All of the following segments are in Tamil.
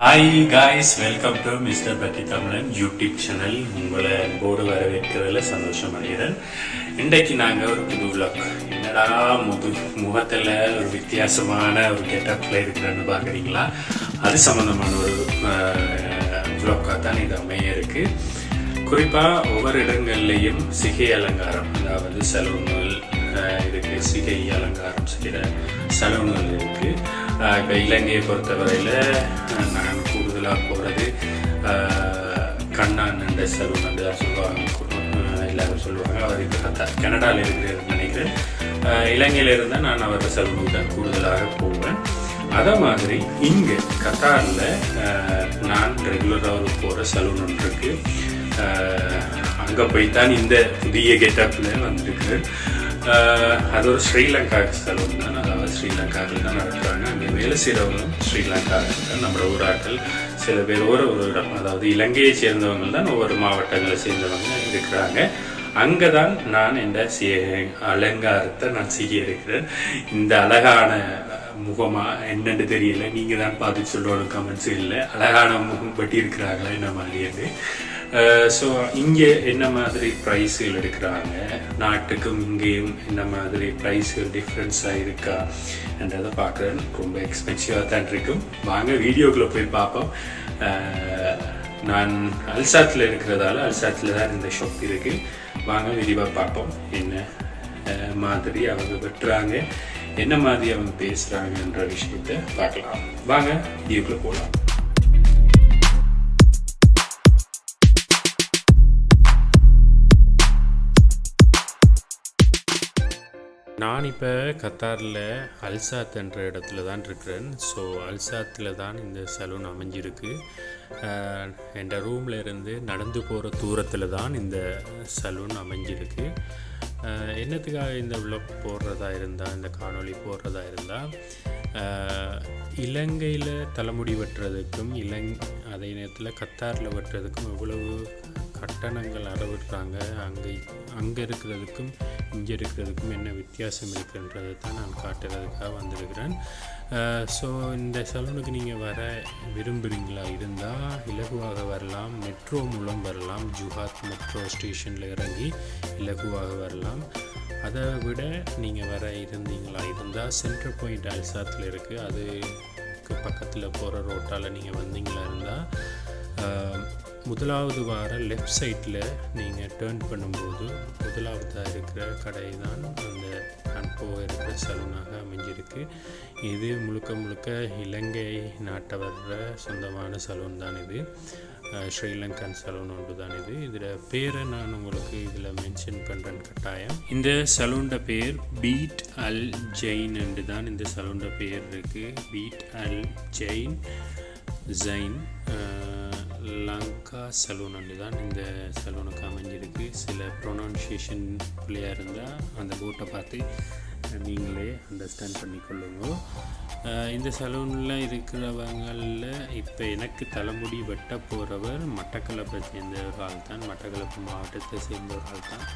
Hi guys welcome to mister Patti Tamizhan YouTube channel உங்களை அன்போடு வரவேற்கிறதுல சந்தோஷம் அடைகிறேன். இன்றைக்கு நாங்கள் ஒரு புது vlog. என்னடா முது முகத்தில் ஒரு வித்தியாசமான ஒரு கெட்டப்பில் இருக்கிறேன்னு பார்க்குறீங்களா? அது சம்மந்தமான ஒரு vlog-ஆ தான் இது அமைய இருக்குது குறிப்பாக ஒவ்வொரு இடங்கள்லையும் சிகை அலங்காரம் அதாவது சலூன்கள் இருக்குது சிகை அலங்காரம் செய்கிற சலூன்கள் இருக்குது இப்போ இலங்கையை பொறுத்தவரையில் நான் கூடுதலாக போகிறது கண்ணான் என்ற சலூன் என்று தான் சொல்லுவாங்க எல்லாரும் சொல்லுவாங்க. அவர் இப்போ கனடாவில் இருக்கிறது நினைக்கிறேன். இலங்கையில் இருந்தால் நான் அவர் சலூனுக்கு தான் கூடுதலாக போவேன். அதே மாதிரி இங்கே கத்தாரில் நான் ரெகுலராக போகிற சலூன் ஒன்று இருக்கு. அங்கே போய்த்தான் இந்த புதிய கெட்டப்பில் வந்திருக்கு அது ஒரு ஸ்ரீலங்கா சலூன் தான். அதாவது ஸ்ரீலங்காவில் தான் நடத்துகிறாங்க அங்கே வேலை செய்கிறவங்களும் ஸ்ரீலங்கா தான் நம்ம ஊராக்கள் சில பேர் ஒரு ஒரு இடம் அதாவது இலங்கையை சேர்ந்தவங்க தான் ஒவ்வொரு மாவட்டங்களை சேர்ந்தவங்க இருக்கிறாங்க. அங்கே தான் நான் இந்த சி அலங்காரத்தை நான் செய்ய இருக்கிறேன் இந்த அழகான முகமா என்னன்னு தெரியல. நீங்கள் தான் பார்த்து சொல்லணும் கமெண்ட்ஸ் இல்லை. அழகான முகம் பட்டி இருக்கிறாங்களா என்ன மாதிரியாது Uh, ஸோ இங்கே என்ன மாதிரி ப்ரைஸுகள் எடுக்கிறாங்க? நாட்டுக்கும் இங்கேயும் என்ன மாதிரி ப்ரைஸுகள் டிஃப்ரென்ஸாக இருக்கா? என்றதை பார்க்குறேன். ரொம்ப எக்ஸ்பென்சிவாக தான் இருக்கும். வாங்க வீடியோக்குள்ளே போய் பார்ப்போம். Uh, நான் அல்சாத்தில் இருக்கிறதால அல்சாத்தில் தான் இந்த ஷாப் இருக்குது வாங்க விரிவாக பார்ப்போம். Uh, என்ன மாதிரி அவங்க வெட்டுறாங்க என்ன மாதிரி அவங்க பேசுகிறாங்கன்ற விஷயத்தை பார்க்கலாம். வாங்க வீடியோக்குள்ளே போகலாம் நான் இப்போ கத்தாரில் அல்சாத் என்ற இடத்துல தான் இருக்கிறேன். ஸோ அல்சாத்தில் தான் இந்த சலூன் அமைஞ்சிருக்கு. அஹ், என் ரூமில் இருந்து நடந்து போகிற தூரத்தில் தான் இந்த சலூன் அமைஞ்சிருக்கு. என்னத்துக்காக இந்த விளக் போடுறதா இருந்தால் இந்த காணொளி போடுறதா இருந்தால் இலங்கையில் தலைமுடி வெட்டுறதுக்கும் இலங் அதே நேரத்தில் கத்தாரில் வெட்டுறதுக்கும் எவ்வளவு கட்டணங்கள் அளவிடுறாங்க அங்கே அங்கே இருக்கிறதுக்கும் இங்கே இருக்கிறதுக்கும் என்ன வித்தியாசம் இருக்குன்றதை தான் நான் காட்டுறதுக்காக வந்திருக்கிறேன். ஸோ இந்த சலூனுக்கு நீங்கள் வர விரும்புகிறீங்களா இருந்தால் இலகுவாக வரலாம். மெட்ரோ மூலம் வரலாம். ஜுஹாத் மெட்ரோ ஸ்டேஷனில் இறங்கி இலகுவாக வரலாம். அதை விட நீங்கள் வர இருந்தீங்களா? இருந்தால் சென்ட்ரல் பாயிண்ட் அல்சாத்தில் இருக்குது அதுக்கு பக்கத்தில் போகிற ரோட்டால் நீங்கள் வந்தீங்களா? இருந்தால் முதலாவது வார லெஃப்ட் சைட்டில் நீங்கள் டேர்ன் பண்ணும்போது முதலாவதாக இருக்கிற கடை தான் அந்த நான் போக இருக்கிற சலூனாக அமைஞ்சிருக்கு. இது முழுக்க முழுக்க இலங்கை நாட்டை சொந்தமான சலூன் தான் இது ஸ்ரீலங்கன் சலூன் ஒன்று தான் இது. இதில் பேரை நான் உங்களுக்கு இதில் மென்ஷன் பண்ணுறேன் கட்டாயம். இந்த சலூன்ட பேர் பீட் அல் ஜெயின் என்று தான் இந்த சலூன்ட பேர் இருக்குது பீட் அல் ஜெயின் ஜைன் லங்கா சலூன் அண்டு தான் இந்த சலூனுக்கு அமைஞ்சிருக்கு. சில ப்ரொனவுன்சியேஷன் பிள்ளையாக இருந்தால் அந்த போட்டை பார்த்து நீங்களே அண்டர்ஸ்டாண்ட் பண்ணிக்கொள்ளுங்க. இந்த சலூனில் இருக்கிறவங்களில் இப்போ எனக்கு தலைமுடி வெட்ட போகிறவர் மட்டக்களப்பை சேர்ந்த ஒரு ஆள் தான் மட்டக்களப்பு மாவட்டத்தை சேர்ந்த ஒரு ஆள் தான்.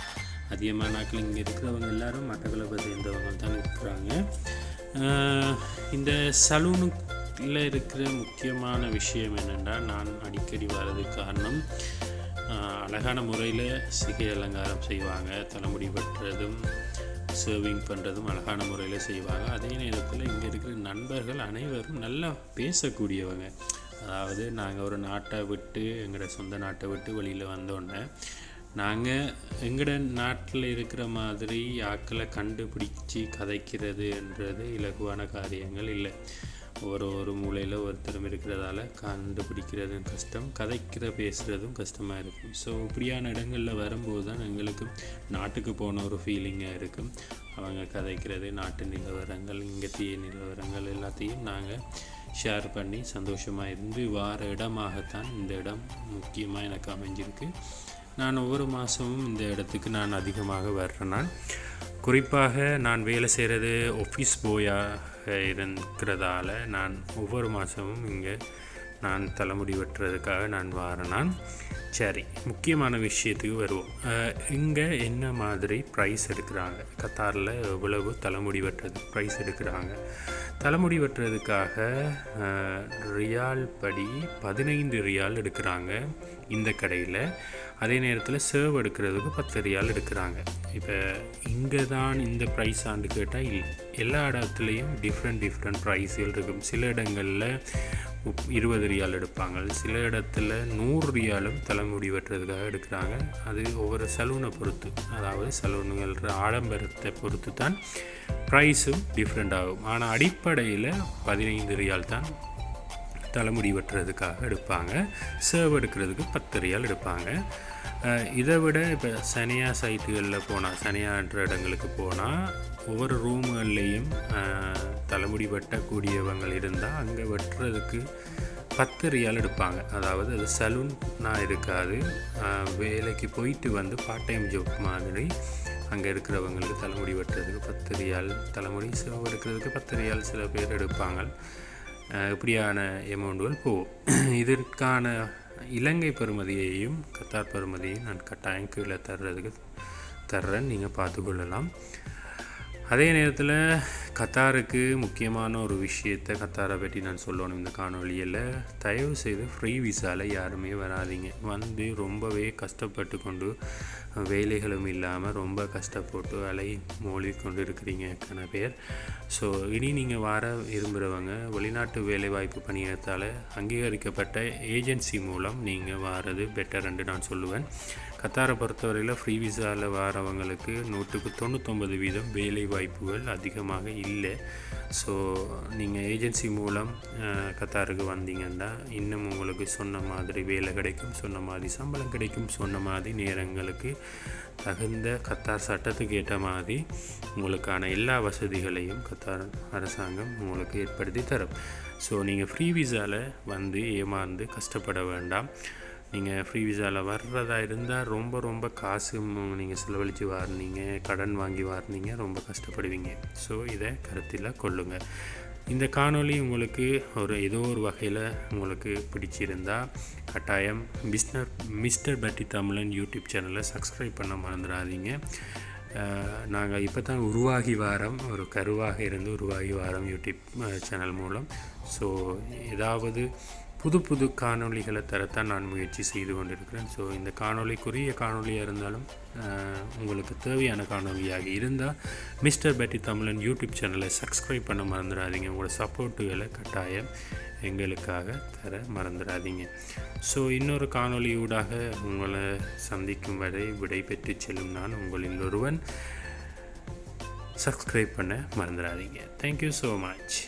அதிகமான நாட்கள் இங்கே இருக்கிறவங்க எல்லாரும் மட்டக்களப்பை சேர்ந்தவங்க தான் இருக்கிறாங்க இந்த சலூனுக்கு இதில் இருக்கிற முக்கியமான விஷயம் என்னென்றால் நான் அடிக்கடி வர்றதுக்கு காரணம் அழகான முறையில் சிகை அலங்காரம் செய்வாங்க தலைமுடி வெட்டுறதும் சர்விங் பண்ணுறதும் அழகான முறையில் செய்வாங்க. அதே நேரத்தில் இங்கே இருக்கிற நண்பர்கள் அனைவரும் நல்லா பேசக்கூடியவங்க. அதாவது நாங்கள் ஒரு நாட்டை விட்டு எங்களோட சொந்த நாட்டை விட்டு வெளியில் வந்தோடனே நாங்கள் எங்களோட நாட்டில் இருக்கிற மாதிரி ஆக்களை கண்டுபிடிச்சி கதைக்கிறதுன்றது இலகுவான காரியங்கள் இல்லை. ஒரு ஒரு மூலையில் ஒருத்தரும் இருக்கிறதால கண்டுபிடிக்கிறது கஷ்டம் கதைக்கிற பேசுகிறதும் கஷ்டமாக இருக்கும். ஸோ இப்படியான இடங்களில் வரும்போது தான் எங்களுக்கு நாட்டுக்கு போன ஒரு ஃபீலிங்காக இருக்கும். அவங்க கதைக்கிறது நாட்டு நிலவரங்கள் இங்கத்திய நிலவரங்கள் எல்லாத்தையும் நாங்கள் ஷேர் பண்ணி சந்தோஷமாக இருந்து வார இடமாகத்தான் இந்த இடம் முக்கியமாக எனக்கு அமைஞ்சிருக்கு. நான் ஒவ்வொரு மாதமும் இந்த இடத்துக்கு நான் அதிகமாக வர்றேன் நான் குறிப்பாக நான் வேலை செய்கிறது ஆஃபீஸ் போயாக இருக்கிறதால நான் ஒவ்வொரு மாதமும் இங்கே நான் தலைமுடி வெட்டுறதுக்காக நான் வாரேன் நான் சரி முக்கியமான விஷயத்துக்கு வருவோம். இங்கே என்ன மாதிரி ப்ரைஸ் எடுக்கிறாங்க? கத்தாரில் எவ்வளவு தலைமுடி வெட்டுறது ப்ரைஸ் எடுக்கிறாங்க? தலைமுடி வெட்டுறதுக்காக ரியால் படி பதினைந்து ரியால் எடுக்கிறாங்க. இந்த கடையில் அதே நேரத்தில் சர்வ் எடுக்கிறதுக்கு பத்து ரியால் எடுக்கிறாங்க. இப்போ இங்கே தான் இந்த ப்ரைஸ் ஆண்டு கேட்டால் எல்லா இடத்துலையும் டிஃப்ரெண்ட் டிஃப்ரெண்ட் ப்ரைஸ்கள் இருக்கும். சில இடங்களில் இருபது ரியால் எடுப்பாங்க. சில இடத்துல நூறு ரியாலும் தலைமுடி வெட்டுறதுக்காக எடுக்கிறாங்க. அது ஒவ்வொரு சலூனை பொறுத்து. அதாவது சலூனுகள் ஆடம்பரத்தை பொறுத்து தான் ப்ரைஸும் டிஃப்ரெண்ட் ஆகும். ஆனால் அடிப்படையில் பதினைந்து ரியால் தான் தலைமுடி வெட்டுறதுக்காக எடுப்பாங்க. சேவ் எடுக்கிறதுக்கு பத்து ரியால் எடுப்பாங்க. இதை விட இப்போ சனியா சைட்டுகளில் போனால் சனியான்ற இடங்களுக்கு போனால் ஒவ்வொரு ரூம்கள்லேயும் தலைமுடி வெட்டக்கூடியவங்க இருந்தால் அங்கே வெட்டுறதுக்கு பத்து ரியால் எடுப்பாங்க. அதாவது அது சலூன்னா இருக்காது. வேலைக்கு போயிட்டு வந்து பார்ட் டைம் ஜாப் மாதிரி அங்கே இருக்கிறவங்களுக்கு தலைமுடி வெட்டுறதுக்கு பத்து ரியால் தலைமுடி சேவ் எடுக்கிறதுக்கு பத்து ரியால் சில பேர் எடுப்பாங்க. இப்படியான எமௌண்ட்டுகள் போகும். இதற்கான இலங்கை பெறுமதியையும் கத்தார் பெறுமதியையும் நான் கட்டாயம் கீழே தர்றதுக்கு தர்றேன். நீங்கள் பார்த்துக்கொள்ளலாம். அதே நேரத்தில் கத்தாருக்கு முக்கியமான ஒரு விஷயத்தை கத்தாரை பற்றி நான் சொல்லணும் இந்த காணொலியில் தயவு செய்து ஃப்ரீ விசாவில் யாருமே வராதீங்க. வந்து ரொம்பவே கஷ்டப்பட்டு கொண்டு வேலைகளும் இல்லாமல் ரொம்ப கஷ்டப்பட்டு அலை மொழி கொண்டு இருக்கிறீங்க எத்தனை பேர்? ஸோ இனி நீங்கள் வர விரும்புகிறவங்க வெளிநாட்டு வேலைவாய்ப்பு பணியத்தால் அங்கீகரிக்கப்பட்ட ஏஜென்சி மூலம் நீங்கள் வாரது பெட்டர் என்று நான் சொல்லுவேன். கத்தாரை பொறுத்தவரையில் ஃப்ரீ விசாவில் வரவங்களுக்கு நூற்றுக்கு தொண்ணூத்தொம்பது வீதம் வேலை வாய்ப்புகள் அதிகமாக இல்லை. ஸோ நீங்கள் ஏஜென்சி மூலம் கத்தாருக்கு வந்தீங்கன்னா இன்னும் உங்களுக்கு சொன்ன மாதிரி வேலை கிடைக்கும் சொன்ன மாதிரி சம்பளம் கிடைக்கும் சொன்ன மாதிரி நேரங்களுக்கு தகுந்த கத்தார் சட்டத்துக்கு ஏற்ற மாதிரி உங்களுக்கான எல்லா வசதிகளையும் கத்தார் அரசாங்கம் உங்களுக்கு ஏற்படுத்தி தரும். ஸோ நீங்கள் ஃப்ரீ விசாவில் வந்து ஏமாந்து கஷ்டப்பட வேண்டாம். நீங்கள் ஃப்ரீ விசாவில் வர்றதா இருந்தால் ரொம்ப ரொம்ப காசு நீங்கள் செலவழித்து வாரினீங்க கடன் வாங்கி வாரினீங்க ரொம்ப கஷ்டப்படுவீங்க. ஸோ இதை கருத்தில் கொள்ளுங்கள் இந்த காணொளி உங்களுக்கு ஒரு ஏதோ ஒரு வகையில் உங்களுக்கு பிடிச்சிருந்தா கட்டாயம் மிஸ்டர் மிஸ்டர் பட்டி தமிழன் யூடியூப் சேனலை சப்ஸ்கிரைப் பண்ண மறந்துடாதீங்க. நாங்கள் இப்போ தான் உருவாகி வாரம் ஒரு கருவாக இருந்து உருவாகி வாரம் யூடியூப் சேனல் மூலம். ஸோ ஏதாவது புது புது காணொளிகளை தரத்தான் நான் முயற்சி செய்து கொண்டிருக்கிறேன். ஸோ இந்த காணொளிக்குரிய காணொளியாக இருந்தாலும் உங்களுக்கு தேவையான காணொளியாக இருந்தால் மிஸ்டர் பேட்டி தமிழன் யூடியூப் சேனலை சப்ஸ்கிரைப் பண்ண மறந்துடாதீங்க. உங்களோட சப்போர்ட்டுகளை கட்டாயம் எங்களுக்காக தர மறந்துடாதீங்க. ஸோ இன்னொரு காணொளியூடாக உங்களை சந்திக்கும் வரை விடைபெற்று செல்லும் நான் உங்களில் ஒருவன். சப்ஸ்கிரைப் பண்ண மறந்துடாதீங்க. Thank you so much